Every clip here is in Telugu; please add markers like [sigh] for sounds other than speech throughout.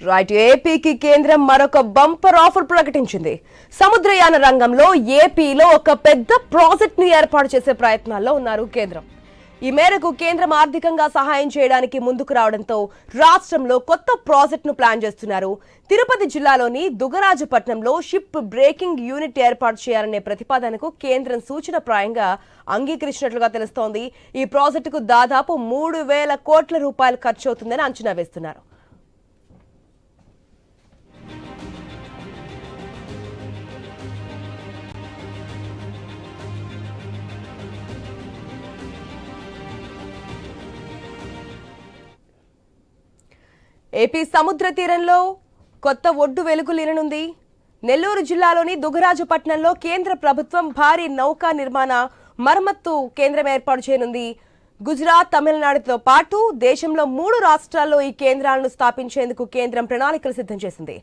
రైట్ ఏపీకి కేంద్రం మరొక బంపర్ ఆఫర్ ప్రకటించింది. సముద్రయాన రంగంలో ఏపీలో ఒక పెద్ద ప్రాజెక్ట్ని ఏర్పాటు చేసే ప్రయత్నాల్లో ఉన్నారు కేంద్రం. ఈ మేరకు కేంద్రం ఆర్థికంగా సహాయం చేయడానికి ముందుకు రావడంతో రాష్ట్రంలో కొత్త ప్రాజెక్ట్ను ప్లాన్ చేస్తున్నారు. తిరుపతి జిల్లాలోని దుగరాజపట్నంలో షిప్ బ్రేకింగ్ యూనిట్ ఏర్పాటు చేయాలనే ప్రతిపాదనకు కేంద్రం సూచన ప్రాయంగా అంగీకరించినట్లుగా తెలుస్తోంది. ఈ ప్రాజెక్టుకు దాదాపు మూడు వేల కోట్ల రూపాయలు ఖర్చు అవుతుందని అంచనా వేస్తున్నారు. ఏపీ సముద్ర తీరంలో కొత్త ఒడ్డు వెలుగులీననుంది నెల్లూరు జిల్లాలోని దుగరాజపట్నంలో కేంద్ర ప్రభుత్వం భారీ నౌకా నిర్మాణ మరమ్మత్తు కేంద్రం ఏర్పాటు చేయనుంది. గుజరాత్ తమిళనాడుతో పాటు దేశంలో మూడు రాష్ట్రాల్లో ఈ కేంద్రాలను స్థాపించేందుకు కేంద్రం ప్రణాళికలు సిద్ధం చేసింది.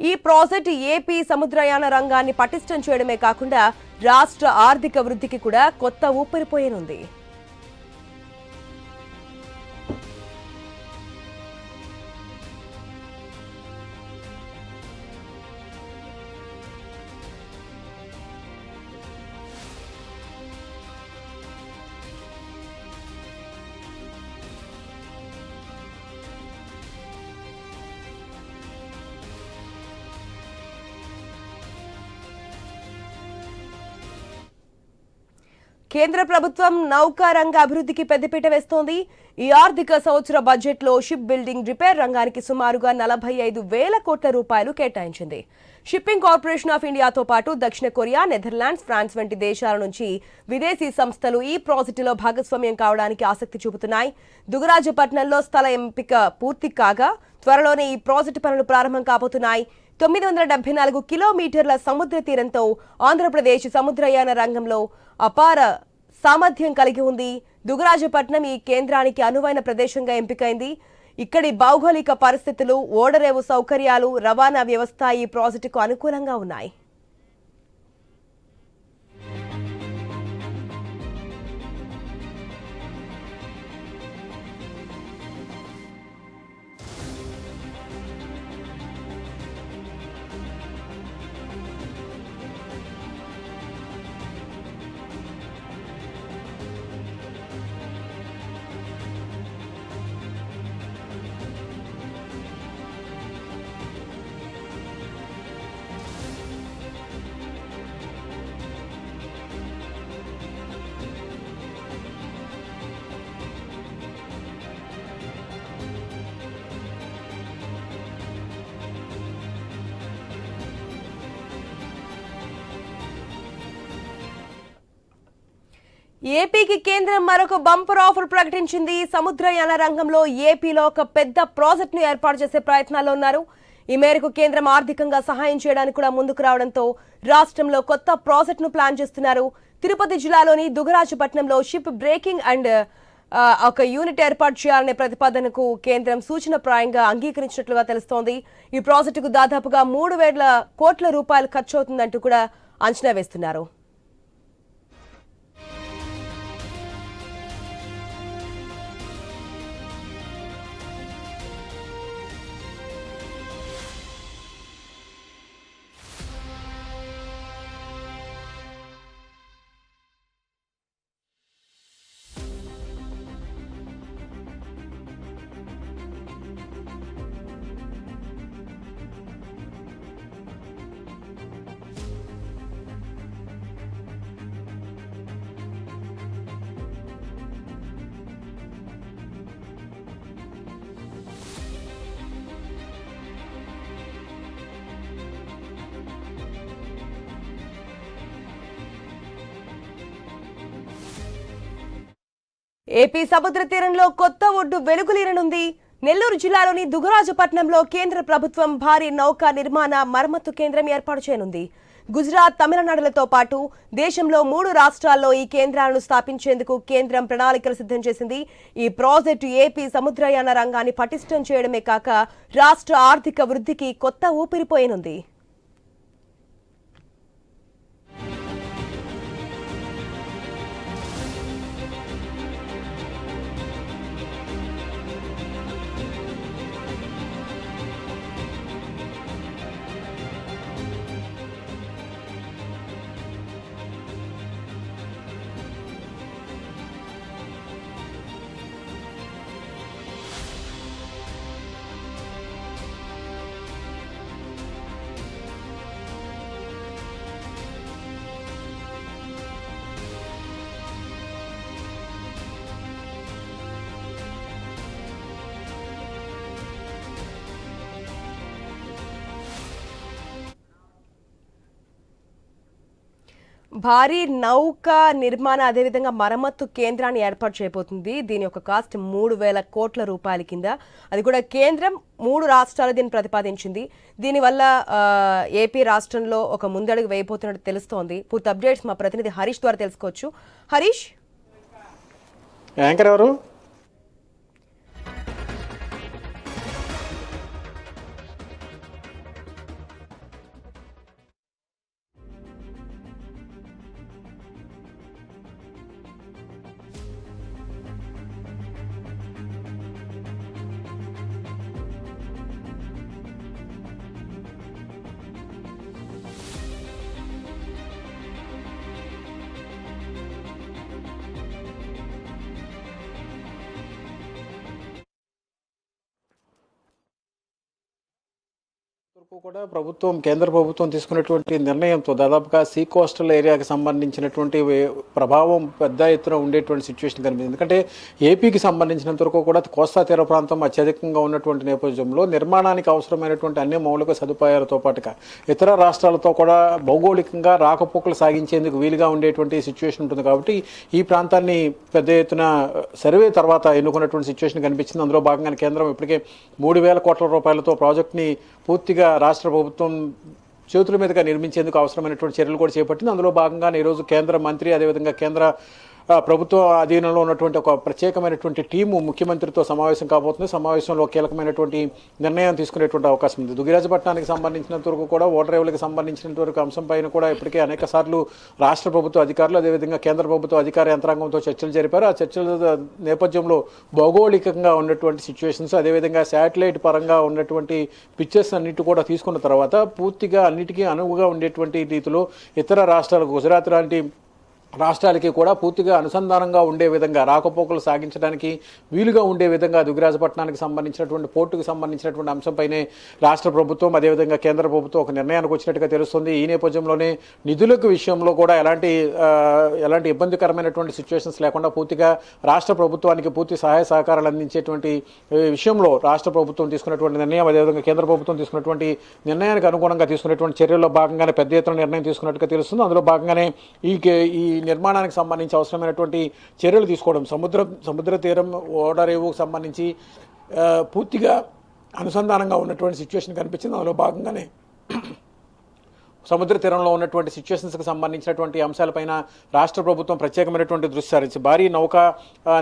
ఈ ప్రాజెక్టు ఏపీ సముద్రయాన రంగాన్ని పటిష్టం చేయడమే కాకుండా రాష్ట్ర ఆర్థిక వృద్ధికి కూడా కొత్త ఊపిరిపోయనుంది కేంద్ర ప్రభుత్వం నౌకా రంగ అభివృద్ధికి పెద్దపీట వేస్తోంది. ఈ ఆర్థిక సంవత్సర బడ్జెట్లో షిప్ బిల్డింగ్ రిపేర్ రంగానికి సుమారుగా నలభై ఐదు వేల కోట్ల రూపాయలు కేటాయించింది. షిప్పింగ్ కార్పొరేషన్ ఆఫ్ ఇండియాతో పాటు దక్షిణ కొరియా నెదర్లాండ్స్ ఫ్రాన్స్ వంటి దేశాల నుంచి విదేశీ సంస్థలు ఈ ప్రాజెక్టులో భాగస్వామ్యం కావడానికి ఆసక్తి చూపుతున్నాయి. దుగరాజపట్నంలో స్థల ఎంపిక పూర్తి కాగా త్వరలోనే ఈ ప్రాజెక్టు పనులు ప్రారంభం కాబోతున్నాయి. తొమ్మిది వందల డెబ్బై నాలుగు కిలోమీటర్ల సముద్ర తీరంతో ఆంధ్రప్రదేశ్ సముద్రయాన రంగంలో అపార సామర్థ్యం కలిగి ఉంది. దుగరాజపట్నం ఈ కేంద్రానికి అనువైన ప్రదేశంగా ఎంపికైంది. ఇక్కడి భౌగోళిక పరిస్థితులు ఓడరేవు సౌకర్యాలు రవాణా వ్యవస్థ ఈ ప్రాజెక్టుకు అనుకూలంగా ఉన్నాయి. ఏపీకి కేంద్రం మరొక బంపర్ ఆఫర్ ప్రకటించింది. సముద్రయాన రంగంలో ఏపీలో ఒక పెద్ద ప్రాజెక్ట్ను ఏర్పాటు చేసే ప్రయత్నాల్లో ఉన్నారు. ఈ మేరకు కేంద్రం ఆర్థికంగా సహాయం చేయడానికి కూడా ముందుకు రావడంతో రాష్ట్రంలో కొత్త ప్రాజెక్ట్ను ప్లాన్ చేస్తున్నారు. తిరుపతి జిల్లాలోని దుగరాజపట్నంలో షిప్ బ్రేకింగ్ అండ్ ఒక యూనిట్ ఏర్పాటు చేయాలనే ప్రతిపాదనకు కేంద్రం సూచన ప్రాయంగా అంగీకరించినట్లుగా తెలుస్తోంది. ఈ ప్రాజెక్టుకు దాదాపుగా మూడు వేల కోట్ల రూపాయలు ఖర్చు అవుతుందంటూ కూడా అంచనా వేస్తున్నారు. ఏపీ సముద్ర తీరంలో కొత్త ఒడ్డు వెలుగులీరనుంది. నెల్లూరు జిల్లాలోని దుగరాజపట్నంలో కేంద్ర ప్రభుత్వం భారీ నౌకా నిర్మాణ మరమ్మతు కేంద్రం ఏర్పాటు చేయనుంది. గుజరాత్ తమిళనాడులతో పాటు దేశంలో మూడు రాష్ట్రాల్లో ఈ కేంద్రాలను స్థాపించేందుకు కేంద్రం ప్రణాళికలు సిద్ధం చేసింది. ఈ ప్రాజెక్టు ఏపీ సముద్రయాన రంగాన్ని పటిష్టం చేయడమే కాక రాష్ట్ర ఆర్థిక వృద్ధికి కొత్త ఊపిరిపోయనుంది భారీ నౌక నిర్మాణ అదేవిధంగా మరమ్మత్తు కేంద్రాన్ని ఏర్పాటు చేయబోతుంది. దీని యొక్క కాస్ట్ మూడు వేల కోట్ల రూపాయల కింద. అది కూడా కేంద్రం మూడు రాష్ట్రాలు దీన్ని ప్రతిపాదించింది. దీనివల్ల ఏపీ రాష్ట్రంలో ఒక ముందడుగు వేయబోతున్నట్టు తెలుస్తోంది. పూర్తి అప్డేట్స్ మా ప్రతినిధి హరీష్ ద్వారా తెలుసుకోవచ్చు. హరీష్? యాంకర్ ఎవరు? వరకు కూడా ప్రభుత్వం కేంద్ర ప్రభుత్వం తీసుకున్నటువంటి నిర్ణయంతో దాదాపుగా సీ కోస్టల్ ఏరియాకి సంబంధించినటువంటి ప్రభావం పెద్ద ఎత్తున ఉండేటువంటి సిచ్యువేషన్ కనిపిస్తుంది ఎందుకంటే ఏపీకి సంబంధించినంత వరకు కూడా కోస్తా తీర ప్రాంతం అత్యధికంగా ఉన్నటువంటి నేపథ్యంలో నిర్మాణానికి అవసరమైనటువంటి అన్ని మౌలిక సదుపాయాలతో పాటుగా ఇతర రాష్ట్రాలతో కూడా భౌగోళికంగా రాకపోకలు సాగించేందుకు వీలుగా ఉండేటువంటి సిచ్యువేషన్ ఉంటుంది కాబట్టి ఈ ప్రాంతాన్ని పెద్ద ఎత్తున సర్వే తర్వాత ఎన్నుకున్నటువంటి సిచ్యువేషన్ కనిపించింది. అందులో భాగంగా కేంద్రం ఇప్పటికే మూడు వేల కోట్ల రూపాయలతో ప్రాజెక్ట్ని పూర్తిగా రాష్ట్ర ప్రభుత్వం చేతుల మీదుగా నిర్మించేందుకు అవసరమైనటువంటి చర్యలు కూడా చేపట్టింది. అందులో భాగంగానే ఈరోజు కేంద్ర మంత్రి అదేవిధంగా కేంద్ర ప్రభుత్వ అధీనంలో ఉన్నటువంటి ఒక ప్రత్యేకమైనటువంటి టీము ముఖ్యమంత్రితో సమావేశం కాబోతుంది. సమావేశంలో కీలకమైనటువంటి నిర్ణయం తీసుకునేటువంటి అవకాశం ఉంది. దుగిరాజపట్నానికి సంబంధించినంత వరకు కూడా ఓటరేవులకు సంబంధించినంత వరకు అంశం పైన కూడా ఇప్పటికే అనేక సార్లు రాష్ట్ర ప్రభుత్వ అధికారులు అదేవిధంగా కేంద్ర ప్రభుత్వ అధికార యంత్రాంగంతో చర్చలు జరిపారు. ఆ చర్చల నేపథ్యంలో భౌగోళికంగా ఉన్నటువంటి సిచ్యువేషన్స్ అదేవిధంగా శాటిలైట్ పరంగా ఉన్నటువంటి పిక్చర్స్ అన్నిటి కూడా తీసుకున్న తర్వాత పూర్తిగా అన్నిటికీ అనువుగా ఉండేటువంటి రీతిలో ఇతర రాష్ట్రాలు గుజరాత్ లాంటి రాష్ట్రాలకి కూడా పూర్తిగా అనుసంధానంగా ఉండే విధంగా రాకపోకలు సాగించడానికి వీలుగా ఉండే విధంగా దుగ్గిరాజపట్నానికి సంబంధించినటువంటి పోర్టుకు సంబంధించినటువంటి అంశంపైనే రాష్ట్ర ప్రభుత్వం అదేవిధంగా కేంద్ర ప్రభుత్వం ఒక నిర్ణయానికి వచ్చినట్టుగా తెలుస్తుంది. ఈ నేపథ్యంలోనే నిధులకు విషయంలో కూడా ఎలాంటి ఎలాంటి ఇబ్బందికరమైనటువంటి సిచ్యువేషన్స్ లేకుండా పూర్తిగా రాష్ట్ర ప్రభుత్వానికి పూర్తి సహాయ సహకారాలు అందించేటువంటి విషయంలో రాష్ట్ర ప్రభుత్వం తీసుకున్నటువంటి నిర్ణయం అదేవిధంగా కేంద్ర ప్రభుత్వం తీసుకున్నటువంటి నిర్ణయానికి అనుగుణంగా తీసుకున్నటువంటి చర్యల్లో భాగంగానే పెద్ద ఎత్తున నిర్ణయం తీసుకున్నట్టుగా తెలుస్తుంది. అందులో భాగంగానే ఈ కే- ఈ నిర్మాణానికి సంబంధించి అవసరమైనటువంటి చర్యలు తీసుకోవడం సముద్ర సముద్ర తీరం ఓడరేవుకు సంబంధించి పూర్తిగా అనుసంధానంగా ఉన్నటువంటి సిచ్యువేషన్ కనిపించింది. అందులో భాగంగానే సముద్ర తీరంలో ఉన్నటువంటి సిచ్యువేషన్స్కి సంబంధించినటువంటి అంశాలపైన రాష్ట్ర ప్రభుత్వం ప్రత్యేకమైనటువంటి దృష్టి సారించి భారీ నౌకా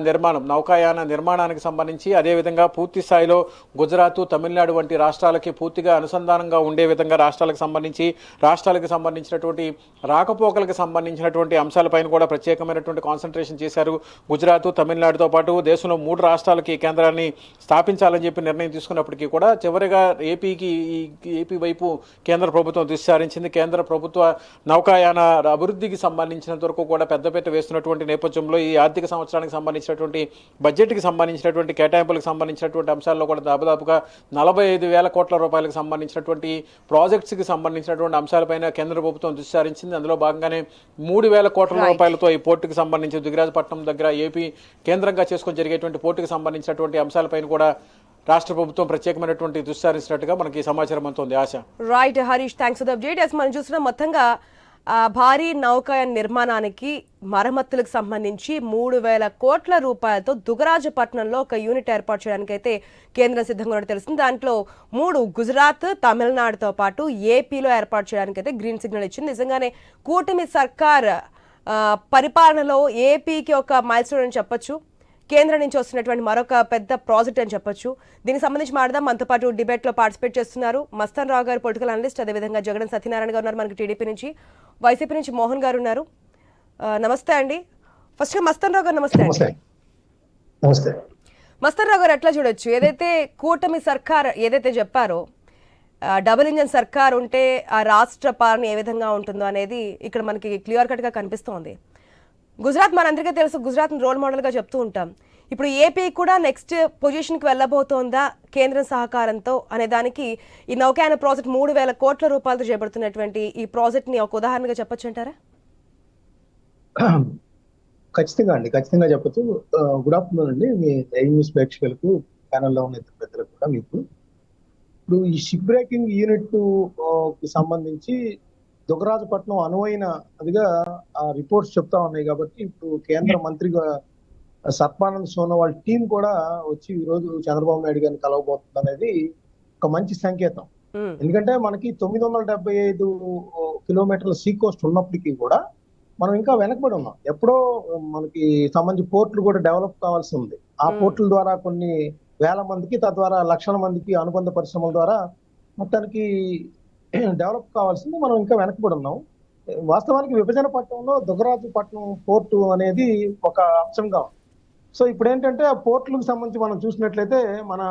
నిర్మాణం నౌకాయాన నిర్మాణానికి సంబంధించి అదేవిధంగా పూర్తి స్థాయిలో గుజరాత్ తమిళనాడు వంటి రాష్ట్రాలకి పూర్తిగా అనుసంధానంగా ఉండే విధంగా రాష్ట్రాలకు సంబంధించి రాష్ట్రాలకు సంబంధించినటువంటి రాకపోకలకు సంబంధించినటువంటి అంశాలపైన కూడా ప్రత్యేకమైనటువంటి కాన్సన్ట్రేషన్ చేశారు గుజరాత్ తమిళనాడుతో పాటు. దేశంలో మూడు రాష్ట్రాలకి ఈ కేంద్రాన్ని స్థాపించాలని చెప్పి నిర్ణయం తీసుకున్నప్పటికీ కూడా చివరిగా ఏపీకి ఈ ఏపీ వైపు కేంద్ర ప్రభుత్వం దృష్టి సారించింది. కేంద్ర ప్రభుత్వ నౌకాయాన అభివృద్ధికి సంబంధించినంత వరకు కూడా పెద్దపీట వేస్తున్నటువంటి నేపథ్యంలో ఈ ఆర్థిక సంవత్సరానికి సంబంధించినటువంటి బడ్జెట్కి సంబంధించినటువంటి కేటాయింపులకు సంబంధించినటువంటి అంశాల్లో కూడా దాదాపుగా నలభై ఐదు వేల కోట్ల రూపాయలకు సంబంధించినటువంటి ప్రాజెక్ట్స్కి సంబంధించినటువంటి అంశాలపైన కేంద్ర ప్రభుత్వం దృష్టి సారించింది. అందులో భాగంగానే మూడు వేల కోట్ల రూపాయలతో ఈ పోర్టుకి సంబంధించి దుగిరాజపట్నం దగ్గర ఏపీ కేంద్రంగా చేసుకొని జరిగేటువంటి పోర్టుకి సంబంధించినటువంటి అంశాలపైన కూడా రాష్ట్ర ప్రభుత్వం ప్రత్యేకమైనటువంటి దృష్టి మనకి సమాచారం అందుతోంది. ఆశ. Right Harish thanks for update yes మనం చూసిన మొత్తంగా భారీ నౌకాయాన నిర్మాణానికి మరమ్మతులకు సంబంధించి మూడు వేల కోట్ల రూపాయలతో దుగరాజపట్నంలో ఒక యూనిట్ ఏర్పాటు చేయడానికి అయితే కేంద్రం సిద్ధంగా ఉన్నట్టు తెలుస్తుంది. దాంట్లో మూడు గుజరాత్ తమిళనాడుతో పాటు ఏపీలో ఏర్పాటు చేయడానికి అయితే గ్రీన్ సిగ్నల్ ఇచ్చింది. నిజంగానే కూటమి సర్కార్ పరిపాలనలో ఏపీకి ఒక మైల్ స్టోన్ అని చెప్పొచ్చు. కేంద్రం నుంచి వస్తున్నటువంటి మరొక పెద్ద ప్రాజెక్ట్ అని చెప్పొచ్చు. దీనికి సంబంధించి మాట్లాడదాం. మనతో పాటు డిబేట్లో పార్టిసిపేట్ చేస్తున్నారు మస్తాన్ రావు గారు పొలిటికల్ అనలిస్ట్ అదేవిధంగా జగన్ సత్యనారాయణ గారు ఉన్నారు మనకి టీడీపీ నుంచి. వైసీపీ నుంచి మోహన్ గారు ఉన్నారు. నమస్తే అండి. ఫస్ట్ మస్తాన్ రావు గారు నమస్తే అండి. నమస్తే. మస్తాన్ రావు గారు ఎట్లా చూడొచ్చు? ఏదైతే కూటమి సర్కార్ ఏదైతే చెప్పారో డబుల్ ఇంజన్ సర్కార్ ఉంటే ఆ రాష్ట్ర పాలన ఏ విధంగా ఉంటుందో అనేది ఇక్కడ మనకి క్లియర్ కట్గా కనిపిస్తోంది. గుజరాత్ మనందరికీ తెలుసు గుజరాత్ రోల్ మోడల్గా చెప్తూ ఉంటాం. ఇప్పుడు ఏపీ కూడా నెక్స్ట్ పొజిషన్కి వెళ్ళబోతోందా కేంద్రం సహకారంతో అనే దానికి ఈ నౌకాయన ప్రాజెక్ట్ మూడు వేల కోట్ల రూపాయలతో చేపడుతున్నటువంటి ఈ ప్రాజెక్ట్ని ఒక ఉదాహరణగా చెప్పొచ్చు అంటారా? ఖచ్చితంగా అండి ఖచ్చితంగా చెప్పచ్చు. గుడ్ ఆఫ్టర్నూన్ అండి. మీ న్యూస్ ప్రేక్షకులకు ప్యానల్లో ఉన్న ఇద్దరు పెద్దలకు కూడా మీకు. ఇప్పుడు ఈ షిప్ బ్రేకింగ్ యూనిట్ సంబంధించి దుగరాజపట్నం అనువైన అదిగా ఆ రిపోర్ట్స్ చెప్తా ఉన్నాయి కాబట్టి ఇప్పుడు కేంద్ర మంత్రిగా సర్బానంద్ సోనోవాల్ టీం కూడా వచ్చి ఈ రోజు చంద్రబాబు నాయుడు గారిని కలవబోతుంది అనేది ఒక మంచి సంకేతం. ఉమ్, ఎందుకంటే మనకి తొమ్మిది వందల డెబ్బై ఐదు కిలోమీటర్ల సీ కోస్ట్ ఉన్నప్పటికీ కూడా మనం ఇంకా వెనకబడి ఉన్నాం. ఎప్పుడో మనకి సంబంధించి పోర్టులు కూడా డెవలప్ కావాల్సి ఉంది. ఆ Hmm. పోర్టుల ద్వారా కొన్ని వేల మందికి తద్వారా లక్షల మందికి అనుబంధ పరిశ్రమల ద్వారా మొత్తానికి డెవలప్ కావాల్సింది మనం ఇంకా వెనకబడి ఉన్నాం. వాస్తవానికి విభజన పట్టణంలో దుగరాజు పట్నం పోర్టు అనేది ఒక అంశంగా ఉంది. సో ఇప్పుడు ఏంటంటే ఆ పోర్టులకు సంబంధించి మనం చూసినట్లయితే మన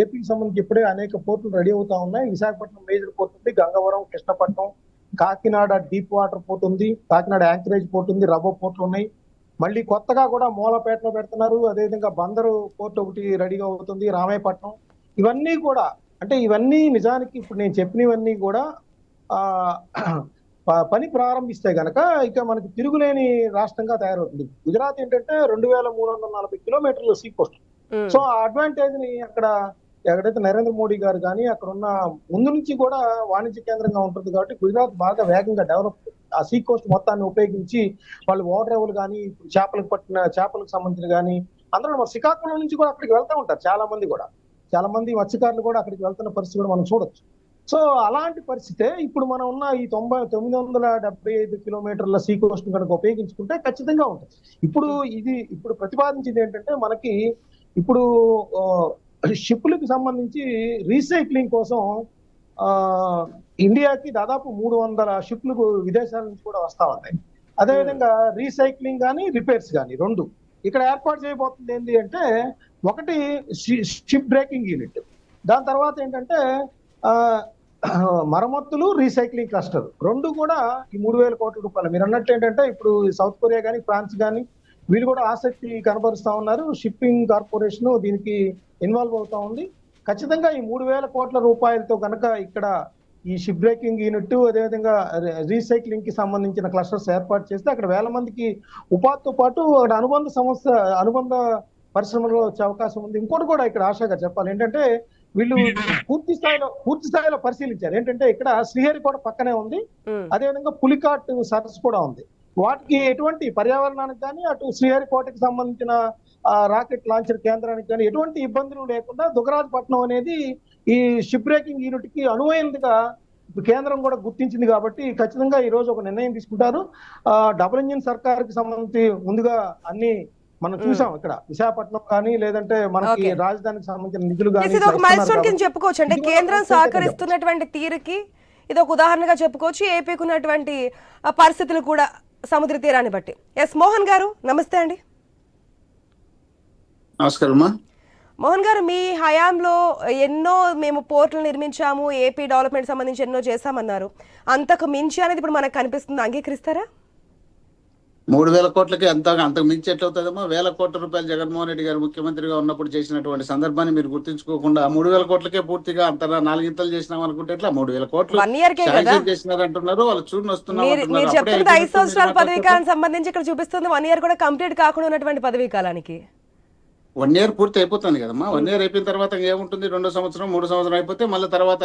ఏపీకి సంబంధించి ఇప్పుడే అనేక పోర్టులు రెడీ అవుతా ఉన్నాయి. విశాఖపట్నం మేజర్ పోర్ట్ ఉంది Gangavaram Krishnapatnam Kakinada deep water port ఉంది కాకినాడ యాంకరేజ్ పోర్ట్ ఉంది రబో పోర్ట్లు ఉన్నాయి. మళ్ళీ కొత్తగా కూడా మూలపేటలో పెడుతున్నారు. అదేవిధంగా బందరు పోర్ట్ ఒకటి రెడీగా అవుతుంది రామాయపట్నం ఇవన్నీ కూడా అంటే ఇవన్నీ నిజానికి ఇప్పుడు నేను చెప్పినవన్నీ కూడా పని ప్రారంభిస్తే గనక ఇక మనకి తిరుగులేని రాష్ట్రంగా తయారవుతుంది. గుజరాత్ ఏంటంటే రెండు వేల మూడు వందల నలభై కిలోమీటర్ల సీ కోస్ట్ సో ఆ అడ్వాంటేజ్ని అక్కడ ఎక్కడైతే నరేంద్ర మోడీ గారు కానీ అక్కడ ఉన్న ముందు నుంచి కూడా వాణిజ్య కేంద్రంగా ఉంటుంది కాబట్టి గుజరాత్ బాగా వేగంగా డెవలప్ ఆ సీ కోస్ట్ మొత్తాన్ని ఉపయోగించి వాళ్ళు ఓడరేవులు కానీ చేపలకు పట్టిన చేపలకు సంబంధించిన కానీ అందరూ శ్రీకాకుళం నుంచి కూడా అక్కడికి వెళ్తా ఉంటారు చాలా మంది కూడా. చాలా మంది మత్స్యకారులు కూడా అక్కడికి వెళ్తున్న పరిస్థితి కూడా మనం చూడొచ్చు. సో అలాంటి పరిస్థితే ఇప్పుడు మనం ఉన్న ఈ తొంభై తొమ్మిది వందల డెబ్బై ఐదు కిలోమీటర్ల సీ కోస్ట్ కనుక ఉపయోగించుకుంటే ఖచ్చితంగా ఉంటుంది. ఇప్పుడు ఇది ఇప్పుడు ప్రతిపాదించింది ఏంటంటే మనకి ఇప్పుడు షిప్లకు సంబంధించి రీసైక్లింగ్ కోసం ఇండియాకి దాదాపు మూడు వందల షిప్లు విదేశాల నుంచి కూడా వస్తా ఉన్నాయి. అదేవిధంగా రీసైక్లింగ్ కానీ రిపేర్స్ కానీ రెండు. ఇక్కడ ఏర్పాటు చేయబోతుంది ఏంటి అంటే ఒకటి షిప్ బ్రేకింగ్ యూనిట్ దాని తర్వాత ఏంటంటే మరమ్మత్తులు మరమ్మతులు రీసైక్లింగ్ క్లస్టర్ రెండు కూడా ఈ మూడు వేల కోట్ల రూపాయలు. మీరు అన్నట్టు ఏంటంటే ఇప్పుడు సౌత్ కొరియా కానీ ఫ్రాన్స్ కానీ వీళ్ళు కూడా ఆసక్తి కనబరుస్తూ ఉన్నారు. షిప్పింగ్ కార్పొరేషన్ దీనికి ఇన్వాల్వ్ అవుతా ఉంది. ఖచ్చితంగా ఈ మూడు వేల కోట్ల రూపాయలతో కనుక ఇక్కడ ఈ షిప్ బ్రేకింగ్ యూనిట్ అదేవిధంగా రీసైక్లింగ్కి సంబంధించిన క్లస్టర్స్ ఏర్పాటు చేస్తే అక్కడ వేల మందికి ఉపాధితో పాటు అక్కడ అనుబంధ సంస్థ అనుబంధ పరిశ్రమలో వచ్చే అవకాశం ఉంది. ఇంకోటి కూడా ఇక్కడ ఆశగా చెప్పాలి. ఏంటంటే వీళ్ళు పూర్తి స్థాయిలో పూర్తి స్థాయిలో పరిశీలించారు. ఏంటంటే ఇక్కడ శ్రీహరికోట పక్కనే ఉంది. అదేవిధంగా పులికాట్ సరస్సు కూడా ఉంది. వాటికి ఎటువంటి పర్యావరణానికి కానీ అటు శ్రీహరికోటకి సంబంధించిన రాకెట్ లాంచర్ కేంద్రానికి కానీ ఎటువంటి ఇబ్బందులు లేకుండా దుగరాజపట్నం అనేది ఈ షిప్ బ్రేకింగ్ యూనిట్కి అనువైనదిగా కేంద్రం కూడా గుర్తించింది కాబట్టి ఖచ్చితంగా ఈ రోజు ఒక నిర్ణయం తీసుకుంటారు. ఆ, డబుల్ ఇంజిన్ సర్కార్కి సంబంధించి ముందుగా అన్ని మనం చూసాం ఇక్కడ. విశాఖపట్నం కానీ లేదంటే మనకి. రాజధానికి సంబంధించిన నిధులు కానీ ఇది ఒక మైల్ స్టోన్ కింద చెప్పుకోవచ్చు. అంటే కేంద్రం సహకరిస్తున్నటువంటి తీరుకి ఇది ఒక ఉదాహరణగా చెప్పుకోవచ్చు. ఏపీకి ఉన్నటువంటి పరిస్థితులు కూడా సముద్ర తీరాన్ని బట్టి. ఎస్ మోహన్ గారు నమస్తే అండి. నమస్కారం మోహన్ గారు మీ హయాంలో ఎన్నో మేము పోర్టులు నిర్మించాము ఏపీ డెవలప్మెంట్ సంబంధించి ఎన్నో చేశామన్నారు. అంతకు మించి అనేది ఇప్పుడు మనకు కనిపిస్తుంది. అంగీకరిస్తారా? మూడు వేల కోట్లకి అంత అంతకు మించి ఎట్లవుతుందమ్మా? వేల కోట్ల రూపాయలు జగన్మోహన్ రెడ్డి గారు ముఖ్యమంత్రిగా ఉన్నప్పుడు చేసినటువంటి సందర్భాన్ని మీరు గుర్తించుకోకుండా మూడు వేల కోట్లకే పూర్తిగా అంత నాలుగింతలు చేసినాం అనుకుంటే ఎట్లా? మూడు వేల కోట్లు శాంక్షన్ చేసినారు అంటున్నారు వాళ్ళు చూడని వస్తున్నాం మీరు అంటున్నారు. మీరు అప్పుడే చెప్తున్నది ఐదు సంవత్సరాల మీరు పదవీ కాలం సంబంధించి ఇక్కడ చూపిస్తుంది వన్ ఇయర్ కూడా కంప్లీట్ కాకుండా ఉన్నటువంటి పదవీ కాలానికి. వన్ ఇయర్ పూర్తి అయిపోతుంది కదమ్మా. వన్ ఇయర్ అయిపోయిన తర్వాత ఏముంటుంది రెండో సంవత్సరం మూడో సంవత్సరం అయిపోతే మళ్ళీ తర్వాత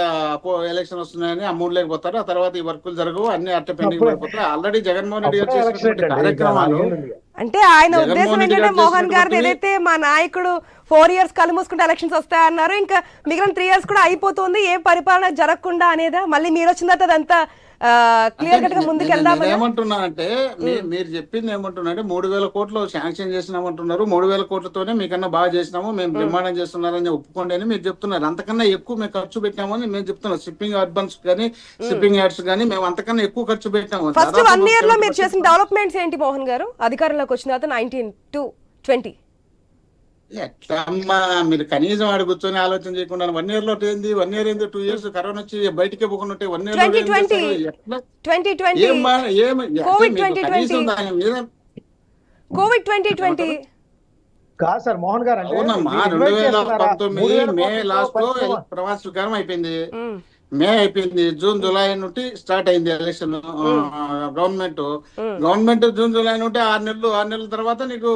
ఎలక్షన్ వస్తున్నాయని ఆ మూడు లేకపోతారు ఆ తర్వాత ఈ వర్కులు జరగవు అన్ని అట్ట పెండింగ్ పడిపోతాయి ఆల్రెడీ జగన్మోహన్ రెడ్డి గారు చేసినటువంటి కార్యక్రమాలు. అంటే ఆయన ఉద్దేశం ఏంటంటే గారు మోహన్ గారిది చేసినటువంటి- ఏదైతే మా నాయకుడు ఫోర్ ఇయర్స్ కళ్ళు మూసుకుంటే ఎలక్షన్స్ వస్తాయన్నారు ఇంకా మిగిలిన త్రీ ఇయర్స్ కూడా అయిపోతుంది. ఏ పరిపాలన జరగకుండా అనేదా? మళ్ళీ మీరు వచ్చిన తర్వాత అదంతా క్లియర్ కట్గా ముందుకు ఏమంటున్నా అంటే మీరు చెప్పింది ఏమంటున్నా అంటే మూడు వేల కోట్లు శాంక్షన్ చేసినామంటున్నారు మూడు వేల కోట్లతోనే మీకన్నా బాగా చేసినాము మేము బ్రహ్మాండం చేస్తున్నారని ఒప్పుకోండి అని మీరు చెప్తున్నారు. అంతకన్నా ఎక్కువ మేము ఖర్చు పెట్టామని మేము చెప్తున్నాం షిప్పింగ్ అడ్వాన్స్ కానీ షిప్పింగ్ యాడ్స్ కానీ మేము అంతకన్నా ఎక్కువ ఖర్చు పెట్టాము. ఫస్ట్ వన్ ఇయర్లో మీరు 70% చేసిన డెవలప్మెంట్స్ ఏంటి మోహన్ గారు? అధికారంలోకి వచ్చిన తర్వాత నైన్టీన్ టు ట్వంటీ ఎట్లా అమ్మా మీరు కనీసం ఆడ కూర్చొని ఆలోచన చేయకుండా వన్ ఇయర్లో ఏంది వన్ ఇయర్ ఏంది టూ ఇయర్స్ కరోనా వచ్చి బయటికే పోకుండా ఉంటే వన్ ఇయర్లో 2020. ఏం చేస్తారు? ఎట్లా ట్వంటీ ట్వంటీ ఏం మా- ఏం అంటే కోవిడ్ మీకు 2020. కనీసం దాని మీద కోవిడ్ ట్వంటీ ట్వంటీ కాదు సార్ మోహన్ గారు అంటే అవునమ్మా రెండు వేల? పంతొమ్మిది మే లాస్ట్లో ప్రవాస స్వీకారం అయిపోయింది మే అయిపోయింది జూన్ జూలై నుండి స్టార్ట్ అయింది election. Government. Government June July నుండి ఆరు నెలలు ఆరు నెలల తర్వాత నీకు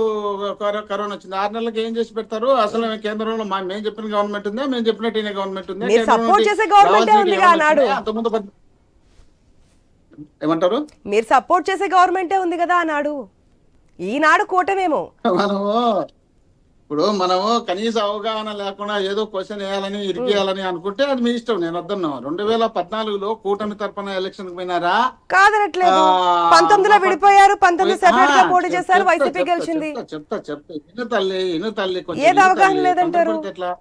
కరో- కరోనా వచ్చింది. ఆరు నెలలకి ఏం చేసి పెడతారు? అసలు కేంద్రంలో మా మేము చెప్పిన గవర్నమెంట్ ఉందా మేము చెప్పినట్టు గవర్నమెంట్ ఉందా. ఏమంటారు? మీరు సపోర్ట్ చేసే గవర్నమెంటే ఉంది కదా ఆనాడు ఈనాడు కూటమేమో. మనము ఇప్పుడు మనము కనీస అవగాహన లేకుండా ఏదో క్వశ్చన్ వేయాలని ఇరికేయాలని అనుకుంటే అది మీ ఇష్టం. నేను వద్దన్నా. రెండు వేల పద్నాలుగులో కూటమి తరపున ఎలక్షన్ పోయినారా? కాదనట్లేదు. పంతొమ్మిదిలో విడిపోయారు. పంతొమ్మిది సెపరేట్గా ఆ, పోటీ చెప్తా, చేశారు. చెప్తా, వైసీపీ చెప్తా, గెలిచింది. చెప్తా, చెప్తా. చెప్తా ఇను తల్లి ఇను తల్లి కొంచెం ఏది అవగాహన. లేదంటారు? ఎట్లా?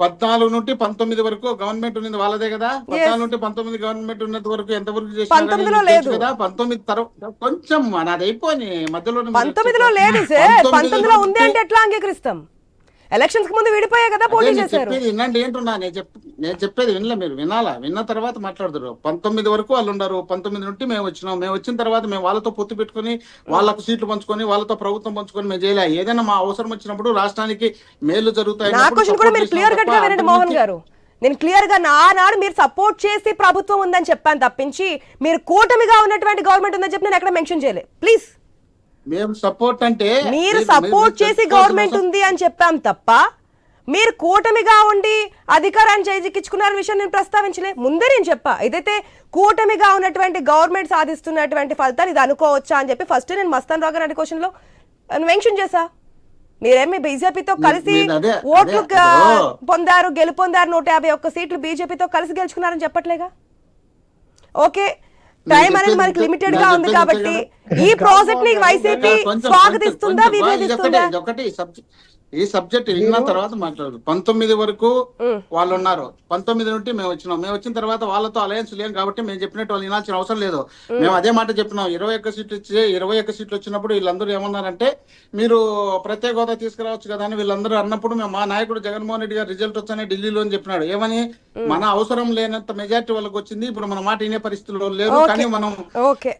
పద్నాలుగు నుండి పంతొమ్మిది వరకు గవర్నమెంట్ ఉన్నది వాళ్ళదే కదా? పద్నాలుగు నుండి పంతొమ్మిది గవర్నమెంట్ ఉన్నంత వరకు ఎంత వరకు లేదు. కదా? పంతొమ్మిది తర్వాత కొంచెం నాది అయిపోయి మధ్యలో పంతొమ్మిదిలో లేదు సార్. పంతొమ్మిదిలో ఉంది అంటే ఎట్లా అంగీకరిస్తాం? ఎలక్షన్స్కి ముందు విడిపోయా కదా పోటీ చేశారు. చెప్పేది వినండి ఏంటున్నా నేను చెప్ నేను చెప్పేది వినలే మీరు వినాలా? విన్న తర్వాత మాట్లాడతారు పంతొమ్మిది వరకు వాళ్ళు ఉన్నారు పంతొమ్మిది నుండి మేము వచ్చినాం. మేము వచ్చిన తర్వాత మేము వాళ్ళతో పొత్తు పెట్టుకుని వాళ్ళకు సీట్లు పంచుకొని వాళ్ళతో ప్రభుత్వం పంచుకొని మేము చేయలే. ఏదైనా మా అవసరం వచ్చినప్పుడు రాష్ట్రానికి మేలు జరుగుతాయి నా క్వశ్చన్ కూడా మీరు క్లియర్ కట్గా వినండి మోహన్ గారు. నేను క్లియర్గా నానాడు మీరు సపోర్ట్ చేసి ప్రభుత్వం ఉందని చెప్పాను తప్పించి మీరు కూటమిగా ఉన్నటువంటి గవర్నమెంట్ ఉందని చెప్పి నేను ఎక్కడ మెన్షన్ చేయలే. ప్లీజ్ మేము సపోర్ట్ అంటే మీరు సపోర్ట్ చేసి గవర్నమెంట్ ఉంది అని చెప్పాం తప్ప మీరు కూటమిగా ఉండి అధికారాన్ని చేజిక్కించుకున్న విషయం నేను ప్రస్తావించలే. ముందే నేను చెప్పా ఏదైతే కూటమిగా ఉన్నటువంటి గవర్నమెంట్ సాధిస్తున్నటువంటి ఫలితాన్ని ఇది అనుకోవచ్చా అని చెప్పి ఫస్ట్ నేను మస్తాన్ రావు గారి క్వశ్చన్లో మెన్షన్ చేశా. మీరేమి బీజేపీతో కలిసి ఓట్లు పొందారు గెలుపొందారు నూట యాభై ఒక్క సీట్లు బీజేపీతో కలిసి గెలుచుకున్నారని చెప్పట్లేగా? ఓకే టైం అనేది మనకి లిమిటెడ్గా ఉంది కాబట్టి ఈ ప్రాజెక్ట్ని వైసీపీ స్వాగతిస్తుందా విభేదిస్తుందా సబ్జెక్ట్. ఈ సబ్జెక్ట్ విన్న తర్వాత మాట్లాడదు పంతొమ్మిది వరకు వాళ్ళు ఉన్నారు. పంతొమ్మిది నుండి మేము వచ్చినాం. మేము వచ్చిన తర్వాత వాళ్ళతో అలయన్స్ లేం కాబట్టి మేము చెప్పినట్టు వాళ్ళు వినాల్సిన అవసరం లేదు. మేము అదే మాట చెప్పినాం. ఇరవై ఒక్క సీట్లు ఇచ్చి ఇరవై ఒక్క సీట్లు వచ్చినప్పుడు వీళ్ళందరూ ఏమన్నారంటే మీరు ప్రత్యేక హోదా తీసుకురావచ్చు కదా అని వీళ్ళందరూ అన్నప్పుడు మేము మా నాయకుడు జగన్మోహన్ రెడ్డి గారు రిజల్ట్ వచ్చానే ఢిల్లీలో అని చెప్పినాడు. ఏమని? మన అవసరం లేనంత మెజార్టీ వాళ్ళకి వచ్చింది. ఇప్పుడు మన మాట వినే పరిస్థితుల్లో లేరు. కానీ మనం ఓకే.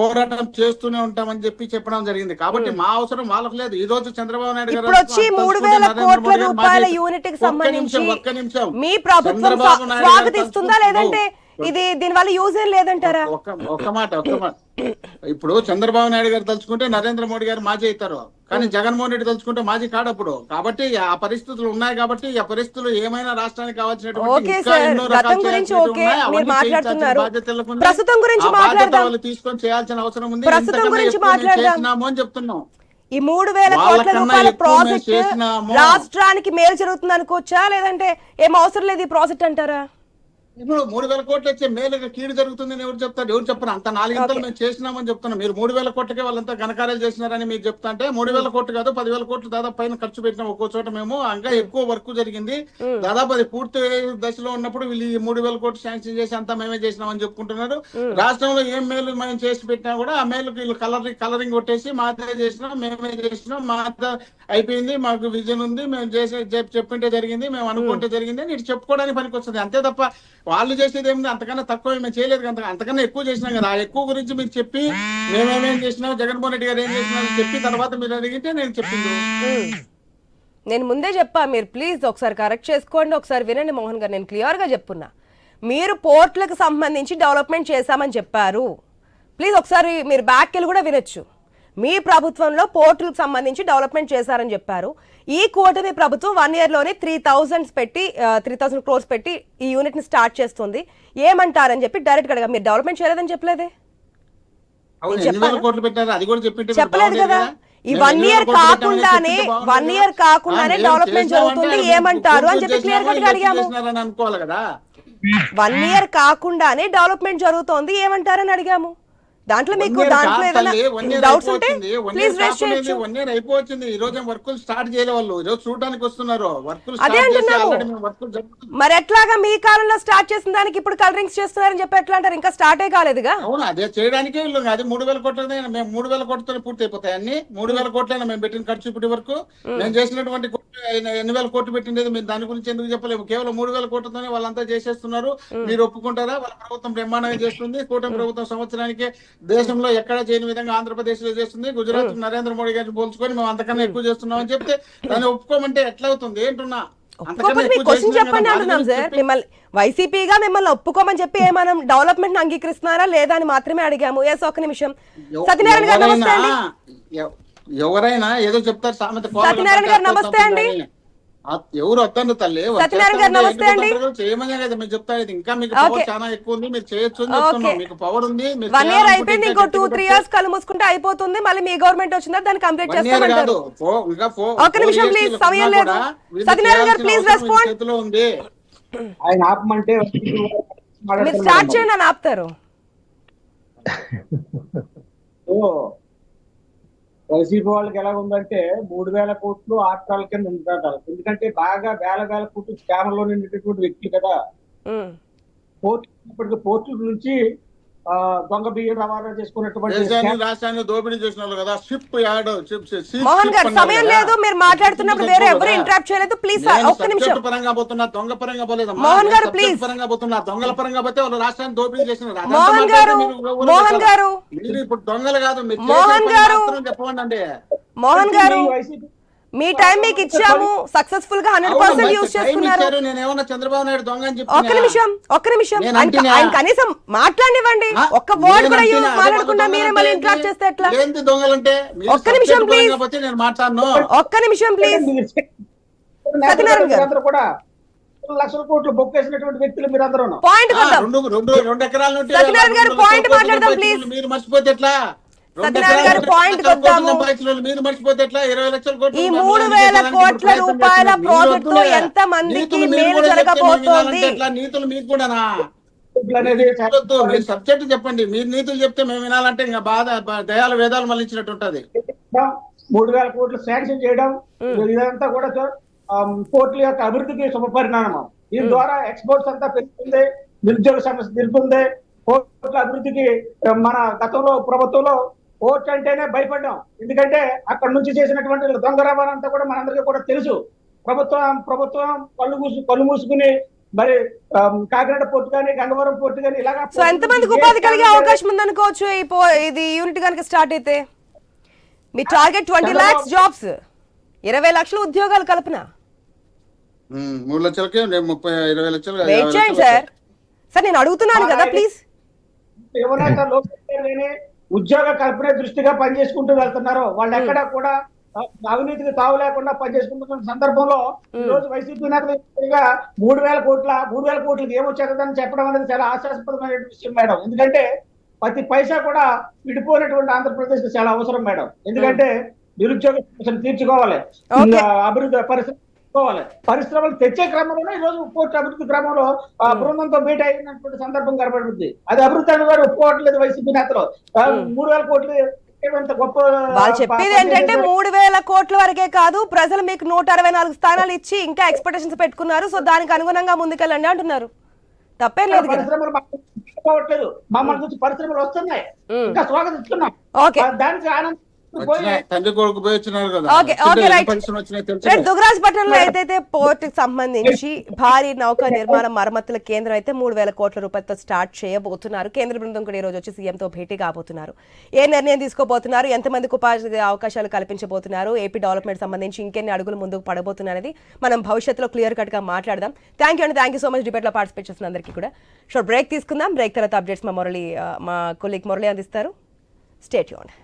పోరాటం చేస్తూనే ఉంటామని చెప్పి చెప్పడం జరిగింది. కాబట్టి మా అవసరం వాళ్ళకు లేదు. ఈ రోజు చంద్రబాబు నాయుడు గారు వచ్చి మూడు వేల కోట్ల రూపాయల యూనిట్కి సంబంధించి. మీ ప్రభుత్వం స్వాగతిస్తుందా లేదంటే ఇది దీని వల్ల యూజ్ ఏం లేదంటారా ఒక్క మాట ఒక్క మాట ఇప్పుడు చంద్రబాబు నాయుడు గారు తలుచుకుంటే నరేంద్ర మోడీ గారు మాజీ అవుతారు కానీ జగన్మోహన్ రెడ్డి తలుచుకుంటే మాజీ కాడప్పుడు కాబట్టి ఆ పరిస్థితులు ఉన్నాయి కాబట్టి ఆ పరిస్థితులు ఏమైనా రాష్ట్రానికి కావాల్సినటువంటి ఓకే ఇంకా సార్, ఎన్నో గతం రకాల గురించి చేయాల్సినవి ఓకే, ఉన్నాయి. మీరు అవన్నీ మాట్లాడుతున్నారు. చేయించాల్సిన బాధ్యత వీళ్ళకు ఉంది. ప్రస్తుతం గురించి ఆ బాధ్యత మాట్లాడదాం. వాళ్ళు తీసుకొని చేయాల్సిన అవసరం ఉంది. చేసినాము అని చెప్తున్నాం ఈ మూడు వేల కోట్ల రూపాయల ప్రాజెక్ట్. రాష్ట్రానికి మేలు జరుగుతుంది అనుకోవచ్చా లేదంటే ఏం అవసరం లేదు ఈ ప్రాజెక్ట్ అంటారా ఇప్పుడు మూడు వేల కోట్లు వచ్చే మేలుగా కీడు జరుగుతుందని ఎవరు చెప్తారు? ఎవరు చెప్పరు? అంత నాలుగింతలు మేము చేసినామని చెప్తున్నాం. మీరు మూడు వేల కోట్లకే వాళ్ళంతా ఘనకార్యాలు చేసినారని మీరు చెప్తా అంటే మూడు వేల కోట్లు కాదు పదివేల కోట్లు దాదాపు పైన ఖర్చు పెట్టినాం ఒక్కో చోట మేము. ఇంకా ఎక్కువ వర్క్ జరిగింది. దాదాపు అది పూర్తి దశలో ఉన్నప్పుడు వీళ్ళు ఈ మూడు వేల కోట్లు శాంక్షన్ చేసి అంతా మేమే చేసినామని చెప్పుకుంటున్నారు. రాష్ట్రంలో ఏం మేలు మేము చేసి పెట్టినా కూడా ఆ మేలుకి వీళ్ళు కలరింగ్ కలరింగ్ కొట్టేసి మాదే చేసినాం మేమే చేసినాం మా అయిపోయింది మాకు విజన్ ఉంది మేము చేసే చెప్- చెప్పింటే జరిగింది మేము అనుకుంటే జరిగింది అని ఇటు చెప్పుకోవడానికి పనికి వస్తుంది అంతే తప్ప వాళ్ళు చేసేది ఏముంది? అంతకన్నా తక్కువ మేము చేయలేదు కదా. అంతకన్నా ఎక్కువ చేసినాం కదా. ఆ ఎక్కువ గురించి మీరు చెప్పి మేమేమేం చేసినాం జగన్మోహన్ రెడ్డి గారు ఏం చేసినారు చెప్పి తర్వాత మీరు అడిగితే నేను చెప్పింది. నేను ముందే చెప్పా మీరు ప్లీజ్ ఒకసారి కరెక్ట్ చేసుకోండి. ఒకసారి వినండి మోహన్ గారు నేను క్లియర్గా చెప్పున్నా మీరు పోర్ట్లకు సంబంధించి డెవలప్మెంట్ చేశామని చెప్పారు. ప్లీజ్ ఒకసారి మీరు బ్యాక్ వెళ్ళి కూడా వినొచ్చు. మీ ప్రభుత్వంలో పోర్టులకు సంబంధించి డెవలప్మెంట్ చేశారని చెప్పారు. ఈ కూటమి ప్రభుత్వం వన్ ఇయర్లోనే త్రీ థౌజండ్స్ పెట్టి త్రీ థౌసండ్ క్రోర్స్ పెట్టి ఈ యూనిట్ని స్టార్ట్ చేస్తుంది. ఏమంటారని చెప్పి డైరెక్ట్ అడగా మీరు డెవలప్మెంట్ చేయలేదని చెప్పలేదే? చెప్పలేదు కదా. ఈ వన్ ఇయర్ కాకుండానే వన్? ఇయర్ కాకుండానే డెవలప్మెంట్ జరుగుతుంది. ఏమంటారు అని చెప్పి క్లియర్ కట్ అడిగాము. వన్ ఇయర్ కాకుండానే డెవలప్మెంట్ జరుగుతోంది. ఏమంటారని అడిగాము. దాంట్లో మీకు దాంట్లో ఏదైనా డౌట్స్ ఉంటే ప్లీజ్ రేస్ చేయొచ్చు. వన్ ఇయర్ అయిపోతుంది ఈ రోజు వర్కులు స్టార్ట్ చేయలే వాళ్ళు. ఈ రోజు చూడడానికి వస్తున్నారు. వర్కులు అదే అంటున్నాము. మరి ఎట్లాగా మీ కాలంలో స్టార్ట్ చేసిన దానికి ఇప్పుడు కలరింగ్స్ చేస్తున్నారని చెప్పి ఎట్లా అంటారు? ఇంకా స్టార్టే కాలేదుగా? అవును అదే చేయడానికే అది మూడు వేల కోట్లనే మేము మూడు వేల కోట్లతో పూర్తి అయిపోతాయి అన్ని. మూడు వేల కోట్లైనా మేము పెట్టిన ఖర్చు ఇప్పటి వరకు. మేము. చేసినటువంటి ఎన్ని వేల కోట్లు పెట్టిండేది మీరు దాని గురించి ఎందుకు చెప్పలేము? కేవలం మూడు వేల కోట్లతోనే వాళ్ళంతా చేసేస్తున్నారు. మీరు ఒప్పుకుంటారా? వాళ్ళ ప్రభుత్వం బ్రహ్మాండంగా చేస్తుంది. కూటమి ప్రభుత్వం సంవత్సరానికి దేశంలో ఎక్కడ చేయని విధంగా ఆంధ్రప్రదేశ్లో చేస్తుంది. గుజరాత్ నరేంద్ర మోడీ గారిని పోల్చుకొని మేము అంతకన్నా ఎక్కువ చేస్తున్నాం అని చెప్తే దాన్ని ఒప్పుకోమంటే ఎట్లా అవుతుంది ఏంటున్నా క్వశ్చన్ చెప్పండి అంటున్నాం సార్. మిమ్మల్ని వైసీపీగా మిమ్మల్ని ఒప్పుకోమని చెప్పి ఏమనం డెవలప్మెంట్ అంగీకరిస్తున్నారా లేదా అని మాత్రమే అడిగాము. ఎస్ ఒక నిమిషం. సత్యనారాయణ గారు నమస్తే అండి. ఎవరైనా ఎవ- ఎవరైనా ఏదో చెప్తారు సత్యనారాయణ గారు నమస్తే అండి. ఎవరు వద్దండి తల్లి? చేయమనే కదా మీరు చెప్తారు ఇంకా మీకు. పవర్ చాలా ఎక్కువ ఉంది మీరు చేయొచ్చు అని. మీకు పవర్ ఉంది మీరు వన్ ఇయర్ అయిపోయింది ఇంకా టూ త్రీ ఇయర్స్ కళ్ళు మూసుకుంటే అయిపోతుంది మళ్ళీ మీ గవర్నమెంట్ వచ్చిందా దాన్ని కంప్లీట్ చేస్తామంటారు ఒక్క నిమిషం ప్లీజ్, సమయం లేదు. సత్యనారాయణ గారు ప్లీజ్ రెస్పాండ్. చేతిలో ఉంది ఆయన ఆపమంటే మీరు స్టార్ట్ చేయండి అని ఆపుతారు ఓ వైసీపీ వాళ్ళకి ఎలా ఉందంటే మూడు వేల కోట్లు ఆర్టాల కింద ఉంటారు ఎందుకంటే బాగా వేల వేల కోట్లు స్కామ్లో నిండినటువంటి వ్యక్తులు కదా. పోర్టు ఇప్పటికి పోర్టు నుంచి దొంగ బియ్యం రవాణా చేసుకున్నటువంటి రాష్ట్రాన్ని దోపిడీ చేసిన కదా షిప్ యాడ్ మోహన్ గారు సమయం. లేదు మీరు మాట్లాడుతున్నప్పుడు వేరే ఎవరు. ఇంటరాప్ట్ చేయలేదు ప్లీజ్ ఒక్క నిమిషం పరంగా పోతున్నా దొంగ పరంగా పోలేదమ్మా మోహన్ గారు, please. పరంగా పోతున్నా దొంగల పరంగా పోతే వాళ్ళు రాష్ట్రాన్ని దోపిడీ అదంతా మోహన్ గారు, మోహన్? గారు. మీరు ఇప్పుడు దొంగలు కాదు మీరు మోహన్ గారు. మాత్రం చెప్పండి అండి మోహన్ గారు వైసీపీ మీ టైం మీకు ఇచ్చాము. సక్సెస్ఫుల్గా హండ్రెడ్ పర్సెంట్ యూజ్ చేసుకున్నారు. నేను ఏమన్నా చంద్రబాబు నాయుడు దొంగ అని ఒక్క నిమిషం ఒక్క నిమిషం. నేను ఆయన కనీసం మాట్లాడనివ్వండి. ఆ? ఒక్క వర్డ్ కూడా అదే మాట్లాడకుండా మీరే మళ్ళీ ఏంటి? ఇంటరాప్ట్ చేస్తే ఎట్లా? ఏంటి దొంగలంటే? ఒక్క నిమిషం, పోతే నేను మాట్లాడను. ఒక్క నిమిషం ప్లీజ్ సత్యనారాయణ గారు. కూడా లక్షల కోట్లు బొక్కేసినటువంటి వ్యక్తులు మీరందరూ పాయింట్ సత్యనారాయణ గారు, కోట్లు మాట్లాడదాం, please. మీరు మర్చిపోతే ఎట్లా? సత్యనారాయణ గారు, ఈ మూడు వేల కోట్ల రూపాయల. ప్రాజెక్టు. ఎంత మందికి మేలు జరగబోతోంది? నీతులు మీకు కూడానా? అనేది మీరు సబ్జెక్ట్ చెప్పండి. మీరు నీతులు చెప్తే మేము వినాలంటే ఇంకా బాధ దయాలు వేదాలు మళ్ళించినట్టు ఉంటది. మూడు వేల కోట్లు శాంక్షన్ చేయడం. ఇదంతా కూడా పోర్టుల యొక్క అభివృద్ధికి శుభపరిణామం. దీని ద్వారా ఎక్స్పోర్ట్స్ అంతా పెరుగుతుంది. నిరుద్యోగ సమస్య తిరుగుతుంది పోర్టుల అభివృద్ధికి మన గతంలో ప్రభుత్వంలో పోర్ట్ అంటేనే భయపడ్డాం. ఎందుకంటే అక్కడ నుంచి చేసినటువంటి దొంగ రవాణా అంతా కూడా మనందరికీ కూడా తెలుసు. ప్రభుత్వం ప్రభుత్వం కళ్ళు మూసు కళ్ళు మూసుకుని మరి కాకినాడ పోర్టు కానీ గంగవరం పోర్టు కానీ ఇలాగా సో ఎంత మందికి ఉపాధి కలిగే అవకాశం ఉందనుకోవచ్చు ఇది యూనిట్ కనుక స్టార్ట్ అయితే? మీ టార్గెట్ ట్వంటీ లాక్స్ జాబ్స్. ఇరవై లక్షల ఉద్యోగాలు కల్పన. మూడు లక్షలకి ముప్పై ఇరవై లక్షలు వెయిట్ చేయండి సార్. సార్ నేను అడుగుతున్నాను కదా ప్లీజ్. ఉద్యోగ కల్పన దృష్టిగా పనిచేసుకుంటూ వెళ్తున్నారో. వాళ్ళు ఎక్కడా కూడా అవినీతికి తావు లేకుండా పనిచేసుకుంటున్న సందర్భంలో ఈ రోజు వైసీపీ నేతలుగా మూడు వేల కోట్ల మూడు వేల కోట్లకి ఏమొచ్చేదని చెప్పడం అనేది చాలా ఆశాస్పదమైన విషయం మేడం. ఎందుకంటే ప్రతి పైసా కూడా విడిపోయినటువంటి ఆంధ్రప్రదేశ్ చాలా అవసరం మేడం. ఎందుకంటే నిరుద్యోగ సమస్యలు తీర్చుకోవాలి. అభివృద్ధి పరిశ్రమ తీసుకోవాలి. పరిశ్రమలు తెచ్చే క్రమంలోనే ఈ రోజు పోర్టు అభివృద్ధి క్రమంలో బృందంతో భేటీ అయినటువంటి సందర్భం కనబడుతుంది అది అభివృద్ధి అని కూడా ఒప్పుకోవట్లేదు వైసీపీ నేతలు. మూడు వేల కోట్లు వాళ్ళు చెప్పేది ఏంటంటే మూడు వేల కోట్ల వరకే కాదు ప్రజలు మీకు నూట అరవై నాలుగు స్థానాలు ఇచ్చి ఇంకా ఎక్స్పెక్టేషన్స్ పెట్టుకున్నారు. సో దానికి అనుగుణంగా ముందుకెళ్ళండి అంటున్నారు. తప్పేం లేదు పరిశ్రమలు మమ్మల్ని పరిశ్రమలు వస్తున్నాయి. ఇంకా స్వాగతిస్తున్నాం. దానికి ఆనందం. తండ్రి కొడుకు పోయి వచ్చినారు కదా. రేపు దుగరాజపట్నంలో ఏదైతే పోర్ట్కి సంబంధించి [laughs] భారీ నౌక నిర్మాణ మరమ్మతుల కేంద్రం అయితే మూడు వేల కోట్ల రూపాయలతో స్టార్ట్ చేయబోతున్నారు. కేంద్ర బృందం కూడా ఈ రోజు వచ్చి సీఎంతో భేటీ కాబోతున్నారు. ఏ నిర్ణయం తీసుకోబోతున్నారు? ఎంతమందికి ఉపాధి అవకాశాలు కల్పించబోతున్నారు? ఏపీ డెవలప్మెంట్ సంబంధించి ఇంకెన్ని అడుగులు ముందుకు పడబోతున్నారు అనేది మనం భవిష్యత్తులో క్లియర్ కట్గా మాట్లాడదాం. థ్యాంక్ యూ అండి. థ్యాంక్ యూ సో మచ్ డిబేట్లో పార్టిసిపేట్ చేసిన అందరికీ కూడా. షో బ్రేక్ తీసుకుందాం. బ్రేక్ తర్వాత అప్డేట్స్ మా మురళి మా కొలీగ్ మురళి అందిస్తారు. స్టేట్ యూన్